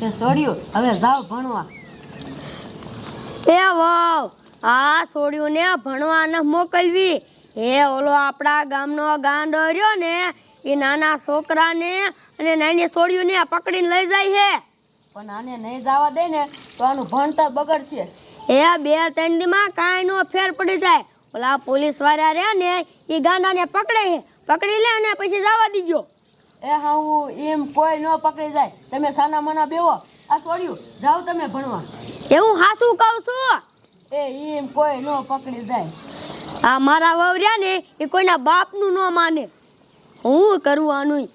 તે છોડ્યું હવે જાઓ ભણવા. એ વાવ આ છોડ્યુંને ભણવા ન મોકલવી. એ ઓલો આપણા ગામનો ગાંડો રહ્યો ને એ નાના છોકરાને અને નાની છોડ્યુંને પકડીને લઈ જાય પણ આને નહીં જવા દે ને તો આનું ભણતર બગડશે. એ બે ત્રણ દીમાં કાંઈ નો ફેર પડી જાય. ઓલા પોલીસવાળા રહ્યા ને એ ગાંડાને પકડે છે પકડી લે અને પછી જવા દીજો. એ હા હું એમ કોઈ ન પકડી જાય. તમે સાના મના બેવો આ છોડ્યું જાઓ તમે ભણવા. એવું હાસું કહું છું? એ એમ કોઈ ન પકડી જાય. આ મારા વવર્યા ને એ કોઈના બાપનું ન માને. હું કરું આનું?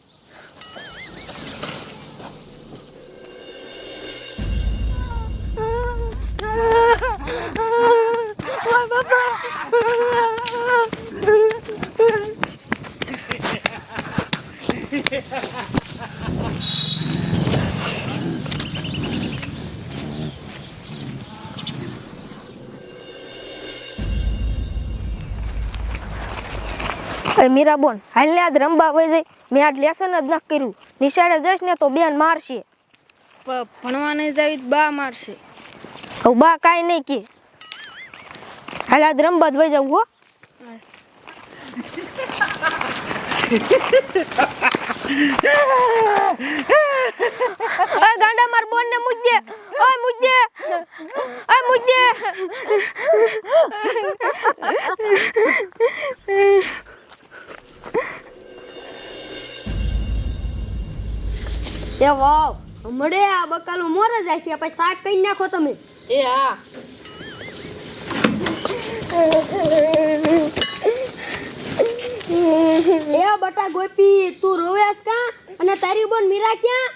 અરે મીરા બોન હાલને આજ રંબા વહી જઈ મેં આજ લેસન જ ન કર્યું. નિશાળે જઈશ ને તો બેન મારશે. ભણવા નહીં જાવી બા મારશે. હવે બા કાંઈ નહીં કે. હાલ આજ રંબા જ વહી જવું હો. ઓય ગાંડા માર બોન ને મુજ્જે ઓય મુજ્જે ઓય મુજ્જે એ વાવ મળે આ બકાલું મોરે જાય છે પછી શાક કઈ નાખો તમે? એ હા. એ બટા ગોપી તું રોવેસ કા? અને તારી બોન મીરા ક્યાં?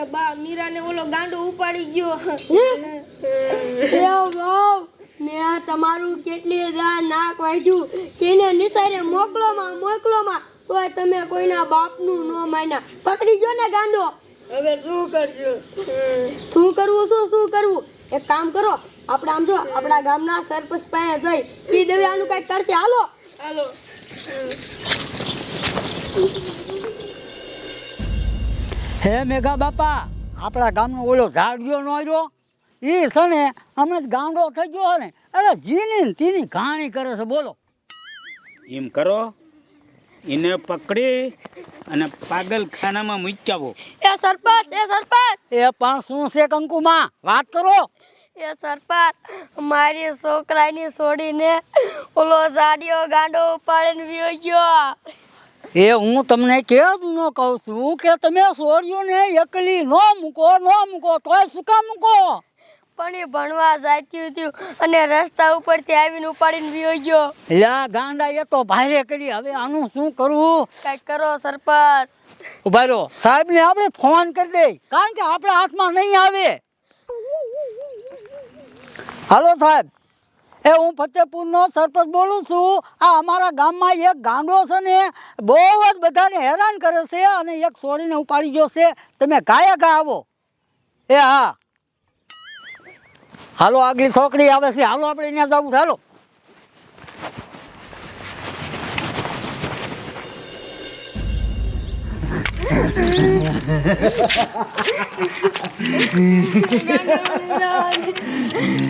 એ બા મીરાને ઓલો ગાંડો ઉપાડી ગયો. એ વાવ મેં તમારું કેટલી રા નાક વાઢ્યું. કેને નિસારે મોકલો માં મોકલો માં તોય તમે કોઈના બાપનું ન માન્યા. પકડી ગયો ને ગાંડો. હવે શું કરશું? શું કરવું શું શું કરવું? એક કામ કરો આપણે આમ જો આપણા ગામના સરપંચ પાસે જઈ. એ દેવે આનું કંઈક કરશે. હાલો. હાલો. હે મેઘા બાપા આપણા ગામનો ઓલો ઝાડ્યો નો આવ્યો એ છે ને હમણાં જ ગામડો થઈ ગયો ને અરે જીની તીની તેની કહાણી કરે છે બોલો. એમ કરો એને પકડી અને પાગલખાનામાં મૂક્યાવો એ સરપંચ એ સરપંચ! એ પણ શું છે કંકુમાં? વાત કરો. એ સરપંચ મારી છોકરાની છોડીને ઓલો ઝાડિયો ગાંડો ઉપાડીને વ્યો ગયો. એ હું તમને કેવું ન કહું છું કે તમે છોડ્યું ને એકલી ન મૂકો ન મૂકો તોય શું કામ મૂકો? પણ એ ભણવા જાત્યું હતું અને રસ્તા ઉપરથી આવીને ઉપાડીને વિયો ગયો. લ્યા ગાંડા એ તો ભારે કરી. હવે આનું શું કરવું? કંઈક કરો સરપંચ. ઊભા રહો. સાહેબ ને આપણે ફોન કરી દે કારણ કે આપણા હાથમાં નહીં આવે. હાલો સાહેબ. એ હું ફતેપુરનો સરપંચ બોલું છું. આ અમારા ગામમાં એક ગાંડો છે ને, બહુ જ બધાને હેરાન કરે છે અને એક છોડીને ઉપાડી ગયો છે. તમે ગાયા ગા આવો. એ હા. હાલો, આગલી છોકરી આવે છે. હાલો, આપણે ત્યાં જવું છે.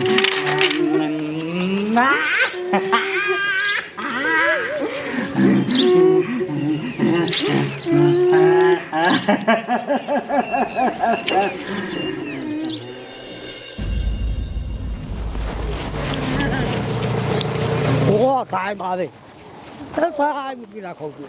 હાલો ઓ સાહેબ આવે. સાહેબ રાખો ઊભી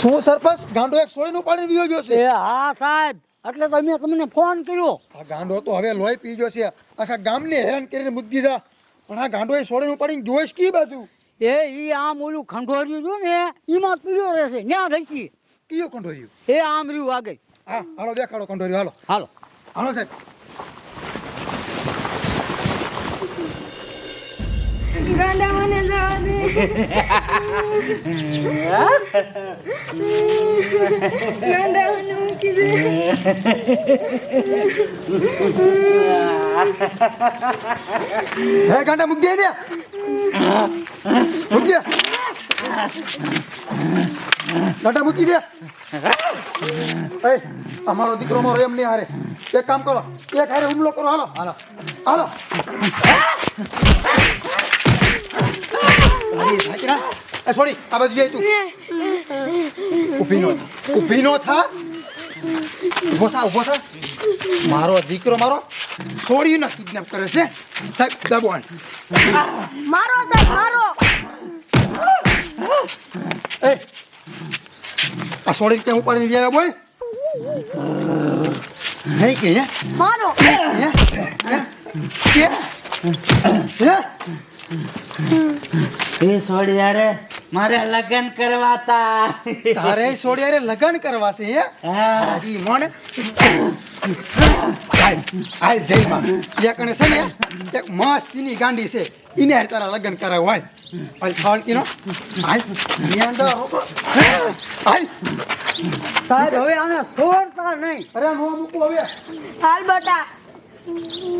શું સરપંચ? ગાંડો એક સોળીનું પાણી પીવો ગયો છે? હા સાહેબ. એટલે તો મેં તમને ફોન કર્યો. આ ગાંડો તો હવે લોહી પી ગયો છે. આખા ગામને હેરાન કરીને મૂકી જા પણ આ ગાંડો એ સોળીનું પાણી જોઈશ કી બાજુ? એ ઈ આમ ઓલું ખંડોર્યું જો ને એમાં પીડ્યો રહેશે ન્યા ગઈ કયો ખંડોર્યું? એ આમ રહ્યું આગળ. હા હાલો દેખાડો કંઠોર્યું હાલો. હાલો. હાલો સાહેબ. હે ગાંડા મૂકી દે. ને મૂકી દે ગાંડા મૂકી દે એ અમારો દીકરો મારો એમ નહીં હારે એક કામ કરો એક હારે હુમલો કરો હાલો હાલો હાલો અરે સાચરા એ છોડી આ બાજુ જાય તું ઊભી નો થા. ઊભી નો થા ઊભો થા ઊભો થા. મારો દીકરો મારો છોડીને કિડનેપ કરે છે. સાહેબ દબાણ મારો સાહેબ મારો. એ આ છોડી કે ઉપાડીને લઈ આવ્યા બોલ નહીં કે હે? મારો. હે હે હે? એ છોડી યારે. મારે લગ્ન કરવા તા તારે છોડ્યા રે લગ્ન કરવા છે હે? હા. ઈ મોને. હાલ હાલ જઈમાં એક કણે છે ને એક મસ્તીની ગાંડી છે. ઈને હાર તારા લગ્ન કરાવ હોય હાલ ફાળ કીનો આય ન્યા અંદર. રોકો સાહેબ હવે આને છોડતા નહીં. અરે નો મૂકો હવે. હાલ બટા.